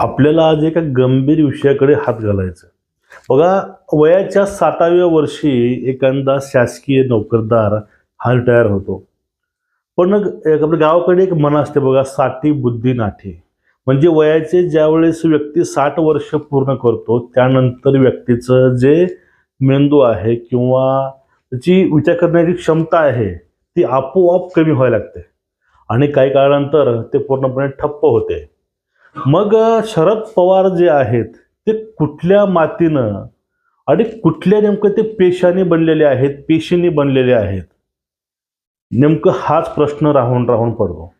आपल्याला आज एका गंभीर विषयाकडे हात घालायचा बघा वयाच्या साताव्या वर्षी एखादा शासकीय नोकरदार हा रिटायर होतो. पण आपल्या गावाकडे एक मन असते बघा साठी बुद्धी नाठी. म्हणजे वयाचे ज्यावेळेस व्यक्ती साठ वर्ष पूर्ण करतो त्यानंतर व्यक्तीचं जे मेंदू आहे किंवा त्याची विचार करण्याची क्षमता आहे ती आपोआप कमी व्हायला लागते. आणि काही काळानंतर ते पूर्णपणे ठप्प होते. मग शरद पवार जे आहेत ते कुठल्या मातीनं आणि कुठल्या नेमकं ते पेशाने बनलेले आहेत पेशीने बनलेले आहेत? नेमकं हाच प्रश्न राहून राहून पडतो.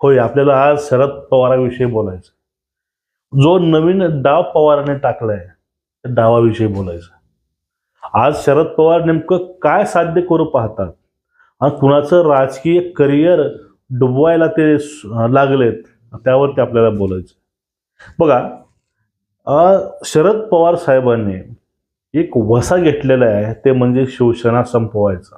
होय आपल्याला आज शरद पवाराविषयी बोलायचं जो नवीन डाव पवाराने टाकलाय त्या डावाविषयी बोलायचं आज शरद पवार नेमकं काय साध्य करू पाहतात? आणि कुणाचं राजकीय करिअर डुबवायला ते लागलेत? त्यावरती आपल्याला बोलायचं. बघा शरद पवार साहेबांनी एक वसा घेतलेला आहे ते म्हणजे शिवसेना संपवायचा.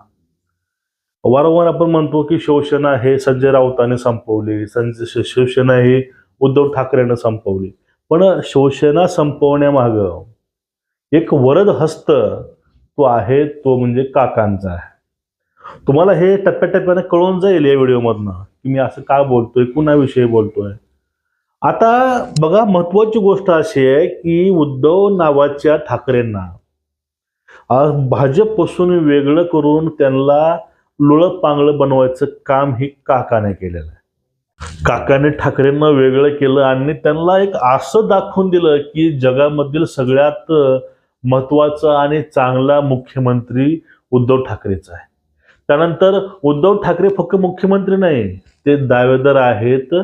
वारंवार आपण म्हणतो की शिवसेना हे संजय राऊताने संपवली संजय शिवसेना ही उद्धव ठाकरेनं संपवली. पण शिवसेना संपवण्यामाग एक वरद हस्त तो आहे तो म्हणजे काकांचा आहे. तुम्हाला हे टप्प्याटप्प्याने कळून जाईल या व्हिडिओमधनं. की मी असं का बोलतोय? कुणाविषयी बोलतोय? आता बघा महत्वाची गोष्ट अशी आहे की उद्धव नावाच्या ठाकरेंना भाजपपासून वेगळं करून त्यांना लुळं पांगळं बनवायचं काम हे काकाने केलेलं आहे. काकाने ठाकरेंना वेगळं केलं आणि त्यांना एक असं दाखवून दिलं की जगामधील सगळ्यात महत्त्वाचा आणि चांगला मुख्यमंत्री उद्धव ठाकरेचा आहे. त्यानंतर उद्धव ठाकरे फक्त मुख्यमंत्री नाही ते दावेदार आहेत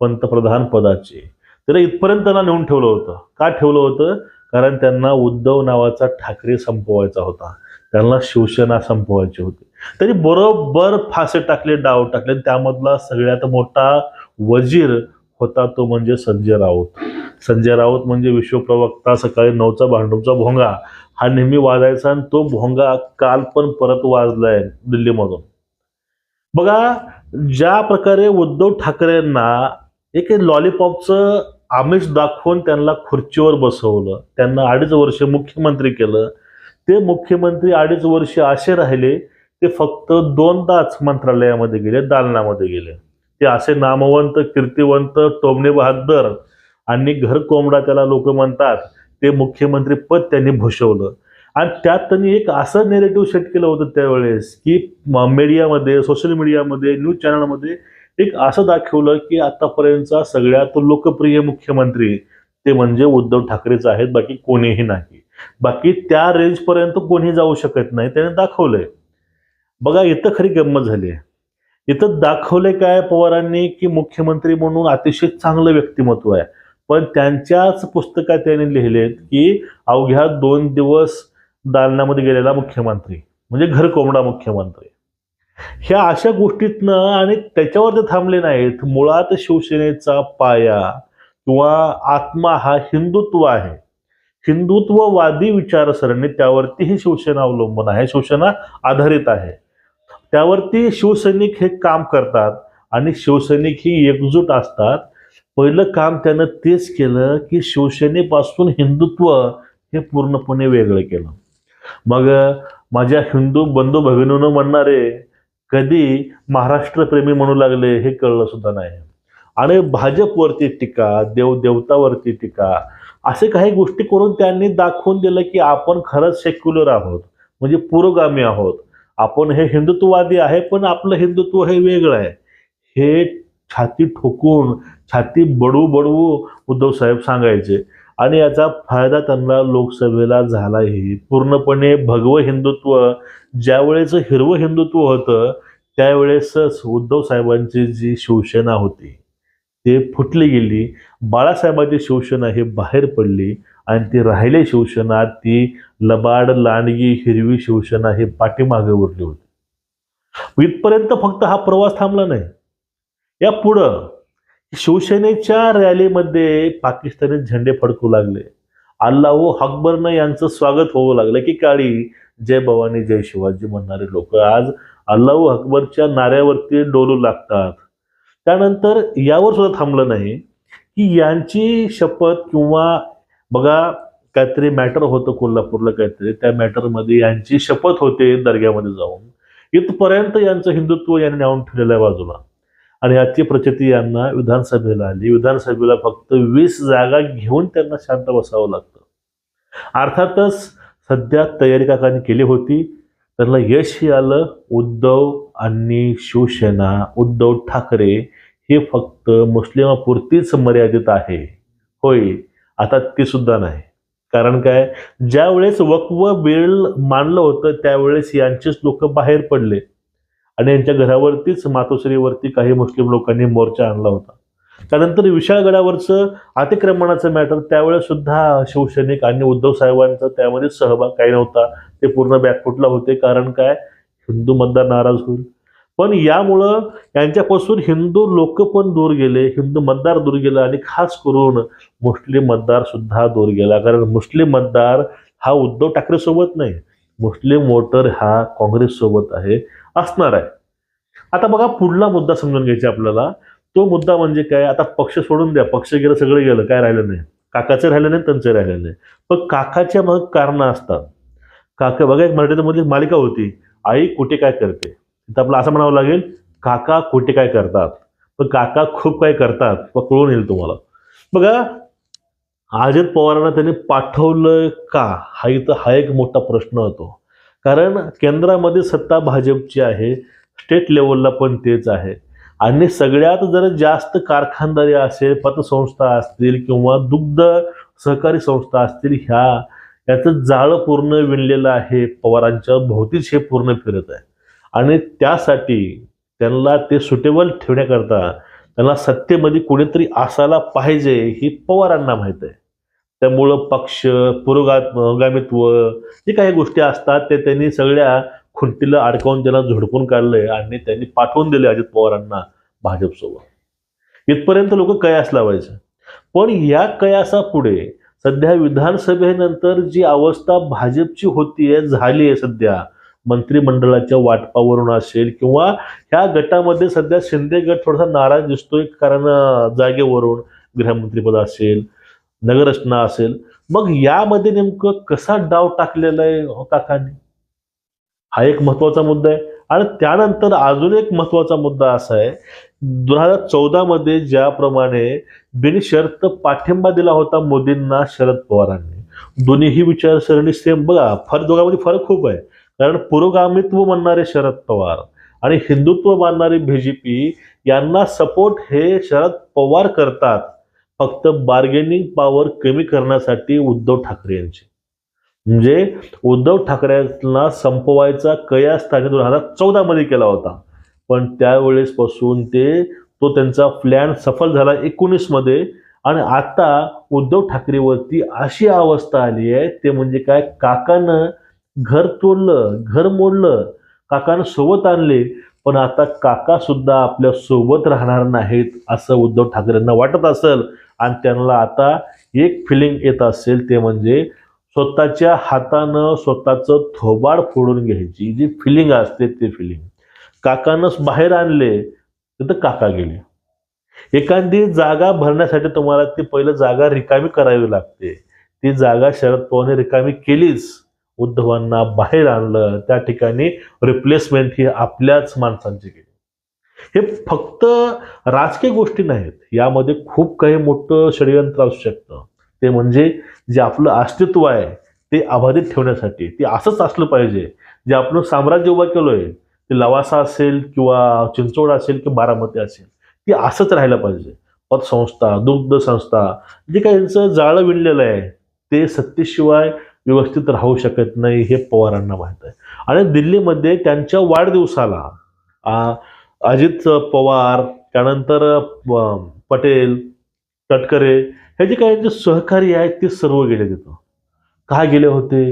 पंतप्रधान पदाचे. तर इथपर्यंत त्यांना नेऊन ठेवलं होतं. का ठेवलं होतं? कारण त्यांना उद्धव नावाचा ठाकरे संपवायचा होता. त्यांना शिवसेना संपवायची होती. तरी बरोबर फासे टाकले डाव टाकले त्यामधला सगळ्यात मोठा वजीर होता तो म्हणजे संजय राऊत. संजय राऊत म्हणजे विश्वप्रवक्ता सकाळी नऊचा भांडूपचा भोंगा. हा नेहमी वाजायचा आणि तो भोंगा काल पण परत वाजलाय दिल्लीमधून. बघा ज्या प्रकारे उद्धव ठाकरेंना एक लॉलीपॉपचं आमिष दाखवून त्यांना खुर्चीवर बसवलं त्यांना अडीच वर्ष मुख्यमंत्री केलं ते मुख्यमंत्री अडीच वर्ष असे राहिले ते फक्त दोनदाच मंत्रालयामध्ये गेले दालनामध्ये गेले. ते असे नामवंत कीर्तिवंत टोमणे बहादर आणि घर कोंबडा त्याला लोक म्हणतात ते मुख्यमंत्री पद त्यांनी भूषवलं. आणि त्यात त्यांनी एक असं नेरेटिव्ह सेट केलं होतं त्यावेळेस की मीडियामध्ये सोशल मीडियामध्ये न्यूज चॅनलमध्ये एक असं दाखवलं की आतापर्यंतचा सगळ्यात लोकप्रिय मुख्यमंत्री ते म्हणजे उद्धव ठाकरेच आहेत बाकी कोणीही नाही. बाकी त्या रेंजपर्यंत कोणी जाऊ शकत नाही त्याने दाखवलंय. बघा इथं खरी गंमत झाली आहे. इथं दाखवले काय पवारांनी की मुख्यमंत्री म्हणून अतिशय चांगलं व्यक्तिमत्व आहे. पण त्यांच्याच पुस्तकात त्यांनी लिहिलेत की अवघ्या दोन दिवस दालनामध्ये गेलेला मुख्यमंत्री म्हणजे घर कोंबडा मुख्यमंत्री. ह्या अशा गोष्टीतनं आणि त्याच्यावर ते थांबले नाहीत मुळात शिवसेनेचा पाया किंवा आत्मा हा हिंदुत्व आहे. हिंदुत्ववादी विचारसरणी त्यावरती ही शिवसेना अवलंबून आहे शिवसेना आधारित आहे. त्यावरती शिवसैनिक हे काम करतात आणि शिवसैनिक ही एकजूट असतात. पहिलं काम त्यानं तेच केलं की शिवसेनेपासून हिंदुत्व हे पूर्णपणे वेगळं केलं. मग माझ्या हिंदू बंधू भगिनीनं म्हणणारे कधी महाराष्ट्रप्रेमी म्हणू लागले हे कळलं सुद्धा नाही. आणि भाजपवरती टीका देवदेवतावरती टीका असे काही गोष्टी करून त्यांनी दाखवून दिलं की आपण खरंच सेक्युलर आहोत म्हणजे पुरोगामी आहोत. आपण हे हिंदुत्ववादी आहे पण आपलं हिंदुत्व हे वेगळं आहे. हे छाती ठोकून छाती बडवू बडवू उद्धव साहेब सांगायचे. आणि याचा फायदा त्यांना लोकसभेला झालाही. पूर्णपणे भगवं हिंदुत्व ज्यावेळेस हिरवं हिंदुत्व होतं त्यावेळेसच उद्धव साहेबांची जी शिवसेना होती ते फुटली गेली. बाळासाहेबांची शिवसेना ही बाहेर पडली आणि ती राहिली शिवसेना. ती लबाड लांडगी हिरवी शिवसेना ही पाठीमागे उरली होती. इथपर्यंत फक्त हा प्रवास थांबला नाही. या पुढं शिवसेनेच्या रॅलीमध्ये पाकिस्तानी झेंडे फडकू लागले. अल्लाहू अकबरनं यांचं स्वागत होऊ लागलं. की काळी जय भवानी जय शिवाजी म्हणणारे लोक आज अल्लाहू अकबरच्या नाऱ्यावरती डोलू लागतात. त्यानंतर यावर सुद्धा थांबलं नाही की यांची शपथ किंवा बघा काहीतरी मॅटर होतं कोल्हापूरला काहीतरी त्या मॅटरमध्ये यांची शपथ होते दर्ग्यामध्ये जाऊन. इथपर्यंत यांचं हिंदुत्व यांनी नेऊन ठेवलेलं आहे बाजूला. आणि याची प्रचिती यांना विधानसभेला आली. विधानसभेला फक्त वीस जागा घेऊन त्यांना शांत बसावं लागतं. अर्थातच सध्या तयारी काकांनी केली होती. त्यांना यशही आलं. उद्धव आणि शिवसेना उद्धव ठाकरे हे फक्त मुस्लिमापुरतीच मर्यादित आहे. होय आता ती सुद्धा नाही. कारण काय? ज्यावेळेस वक्व बिल मानलं होतं त्यावेळेस यांचेच लोक बाहेर पडले. आणि यांच्या घरावरतीच मातोश्रीवरती काही मुस्लिम लोकांनी मोर्चा आणला होता. त्यानंतर विशाळगडावरचं अतिक्रमणाचं मॅटर त्यावेळेस सुद्धा शिवसैनिक आणि उद्धव साहेबांचा त्यामध्ये सहभाग काही नव्हता. ते पूर्ण बॅकफुटला होते. कारण काय? हिंदू मतदार नाराज होईल. पण यामुळं यांच्यापासून हिंदू लोक पण दूर गेले हिंदू मतदार दूर गेला आणि खास करून मुस्लिम मतदार सुद्धा दूर गेला. कारण मुस्लिम मतदार हा उद्धव ठाकरेसोबत नाही. मुस्लिम वोटर हा काँग्रेससोबत आहे असणार आहे. आता बघा पुढला मुद्दा समजून घ्यायचा आपल्याला. तो मुद्दा म्हणजे काय? आता पक्ष सोडून द्या. पक्ष गेलं सगळं गेलं. काय राहिलं नाही? काकाचं राहिलं नाही त्यांचं राहिलं नाही. पण काकाच्या मग कारणं असतात. काका बघा एक मराठीमध्ये मालिका होती. आई कुठे काय करते? तर आपलं असं म्हणावं लागेल काका कुठे काय करतात? पण काका खूप काय करतात मग कळून येईल तुम्हाला. बघा अजित पवारांना त्यांनी पाठवलं का? हा इथं हा एक मोठा प्रश्न होतो. कारण केंद्रामध्ये सत्ता भाजपची आहे स्टेट लेवलला पण तेच आहे. आणि सगळ्यात जर जास्त कारखानदारी असेल पतसंस्था असतील किंवा दुग्ध सहकारी संस्था असतील ह्या याचं जाळं पूर्ण विणलेलं आहे पवारांच्या भोवतीच हे पूर्ण फिरत आहे. आणि त्यासाठी त्यांना ते सुटेबल ठेवण्याकरता त्यांना सत्तेमध्ये कुणीतरी असायला पाहिजे ही पवारांना माहीत आहे. त्यामुळं पक्ष पुरोगामित्व जे काही गोष्टी असतात ते त्यांनी सगळ्या खुंटीला अडकावून त्यांना झोडपून काढलंय आणि त्यांनी पाठवून दिले अजित पवारांना भाजपसोबत. इथपर्यंत लोक कयास लावायचे? पण या कयासापुढे सध्या विधानसभेनंतर जी अवस्था भाजपची होतीये झाली आहे सध्या मंत्रिमंडळाच्या वाटपावरून असेल किंवा ह्या गटामध्ये सध्या शिंदे गट थोडासा नाराज दिसतोय कारण जागेवरून गृहमंत्रीपद असेल नगररचना असेल मग यामध्ये नेमकं कसा डाव टाकलेला आहे अं, काकांनी? हा एक महत्त्वाचा मुद्दा आहे. आणि त्यानंतर अजून एक महत्त्वाचा मुद्दा असा आहे. दोन हजार चौदा मध्ये ज्याप्रमाणे बिनशर्त पाठिंबा दिला होता मोदींना शरद पवारांनी. दोन्हीही विचारसरणी सेम बघा फरक दोघांमध्ये फरक खूप आहे. कारण पुरोगामित्व म्हणणारे शरद पवार आणि हिंदुत्व मानणारे बीजेपी यांना सपोर्ट हे शरद पवार करतात. फक्त बार्गेनिंग पॉवर कमी करण्यासाठी उद्धव ठाकरे यांची. म्हणजे उद्धव ठाकरेंना संपवायचा कयास स्थाने दोन हजार चौदा मध्ये केला होता. पण त्यावेळेसपासून ते तो त्यांचा प्लॅन सफल झाला एकोणीसमध्ये. आणि आता उद्धव ठाकरेवरती अशी अवस्था आली आहे ते म्हणजे काय काकानं घर तोडलं घर मोडलं काकानं सोबत आणले पण आता काका सुद्धा आपल्यासोबत राहणार नाहीत असं उद्धव ठाकरेंना वाटत असेल. आणि त्यांना आता एक फिलिंग येत असेल ते म्हणजे स्वतःच्या हातानं स्वतःचं थोबाड फोडून घ्यायची. जी फिलिंग असते ते फिलिंग काकानं बाहेर आणले तर काका गेले. एखादी जागा भरण्यासाठी तुम्हाला ती पहिलं जागा रिकामी करावी लागते. ती जागा शरद पवारने रिकामी केलीच. उद्धवांना बाहेर आणलं त्या ठिकाणी रिप्लेसमेंट ही आपल्याच माणसांची केली. हे फक्त राजकीय गोष्टी नाहीत. यामध्ये खूप काही मोठं षडयंत्र असू शकतं. ते म्हणजे जे आपलं अस्तित्व आहे ते अबाधित ठेवण्यासाठी ते असंच असलं पाहिजे. जे आपण साम्राज्य उभं केलोय ते लवासा असेल किंवा चिंचवड असेल किंवा बारामती असेल ते असंच राहायला पाहिजे. पतसंस्था दुग्ध संस्था जे काही यांचं जाळं विणलेलं आहे ते सत्तेशिवाय व्यवस्थित राहू शकत नाही हे पवारांना माहीत आहे. आणि दिल्लीमध्ये त्यांच्या वाढदिवसाला अजित पवार त्यानंतर पटेल तटकरे हे जे काही जे सहकारी आहेत ते सर्व गेले तिथं. का गेले होते?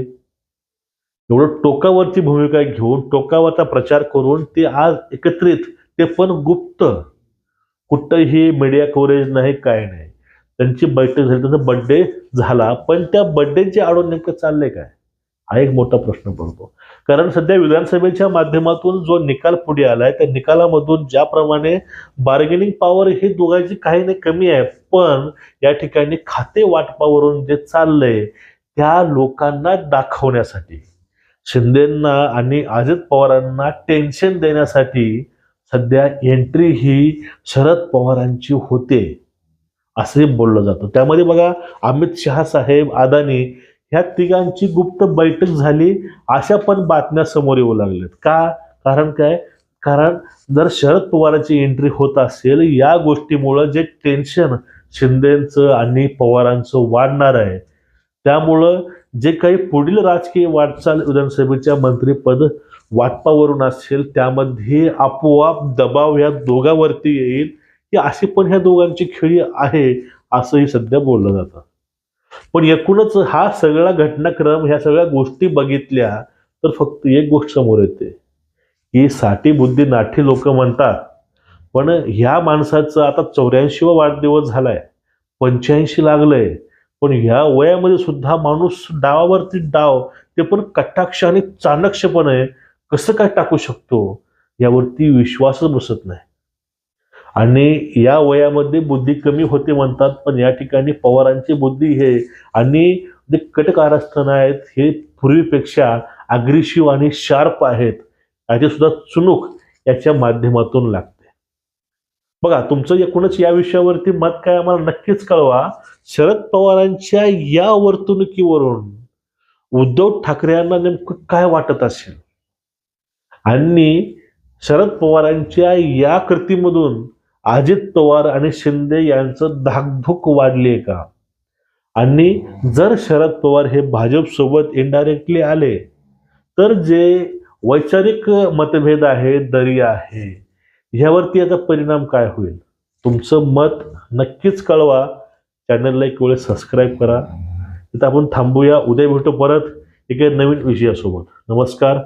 एवढं टोकावरची भूमिका घेऊन टोकावरचा प्रचार करून ते आज एकत्रित ते पण गुप्त. कुठंही मीडिया कव्हरेज नाही काय नाही. त्यांची बैठक झाली त्यांचा बड्डे झाला. पण त्या बड्डेच्या आडून नेमकं चाललंय काय? हा एक मोठा प्रश्न पडतो. कारण सध्या विधानसभेच्या माध्यमातून जो निकाल पुढे आलाय त्या निकालामधून ज्याप्रमाणे बार्गेनिंग पॉवर ही दोघांची काही नाही कमी आहे पण या ठिकाणी खाते वाटपावरून जे चाललंय त्या लोकांना दाखवण्यासाठी शिंदेंना आणि अजित पवारांना टेन्शन देण्यासाठी सध्या एंट्री ही शरद पवारांची होते. असंही बोललं जातं. त्यामध्ये बघा अमित शहा साहेब अदानी ह्या तिघांची गुप्त बैठक झाली अशा पण बातम्या समोर येऊ लागल्यात. का? कारण काय? कारण जर शरद पवारांची एंट्री होत असेल या गोष्टीमुळं जे टेन्शन शिंदेचं आणि पवारांचं वाढणार आहे त्यामुळं जे काही पुढील राजकीय वाटचाल विधानसभेच्या मंत्रीपद वाटपावरून असेल त्यामध्ये आपोआप दबाव या दोघांवरती येईल. की अशी पण ह्या दोघांची खेळी आहे असंही सध्या बोललं जातं. पण एकूणच हा सगळा घटनाक्रम ह्या सगळ्या गोष्टी बघितल्या तर फक्त एक गोष्ट समोर येते. की साठी बुद्धी नाठी लोक म्हणतात पण ह्या माणसाचं आता चौऱ्याऐंशीवा वाढदिवस झालाय पंच्याऐंशी लागलंय पण ह्या वयामध्ये सुद्धा माणूस डावावरती डाव ते पण कटाक्ष आणि चाणक्षपणे कसं काय टाकू शकतो? यावरती विश्वासच बसत नाही. आणि या वयामध्ये बुद्धी कमी होते म्हणतात पण या ठिकाणी पवारांची बुद्धी हे आणि जे कटकारस्थान आहेत हे पूर्वीपेक्षा अग्रेसिव्ह आणि शार्प आहेत. याची सुद्धा चुणूक याच्या माध्यमातून लागते. बघा तुमचं एकूणच या विषयावरती मत काय आम्हाला नक्कीच कळवा. शरद पवारांच्या या वर्तणुकीवरून उद्धव ठाकरे यांना नेमकं काय वाटत असेल? आणि शरद पवारांच्या या कृतीमधून अजित पवार आणि शिंदे यांचं धाकधूक वाढली आहे का? आणि जर शरद पवार हे भाजपसोबत इनडायरेक्टली आले तर जे वैचारिक मतभेद आहे दरी आहे ह्यावरती याचा परिणाम काय होईल? तुमचं मत नक्कीच कळवा. चॅनलला एक वेळेस सबस्क्राईब करा. तिथं आपण थांबूया. उद्या भेटू परत. एका नवीन विषयासोबत. नमस्कार.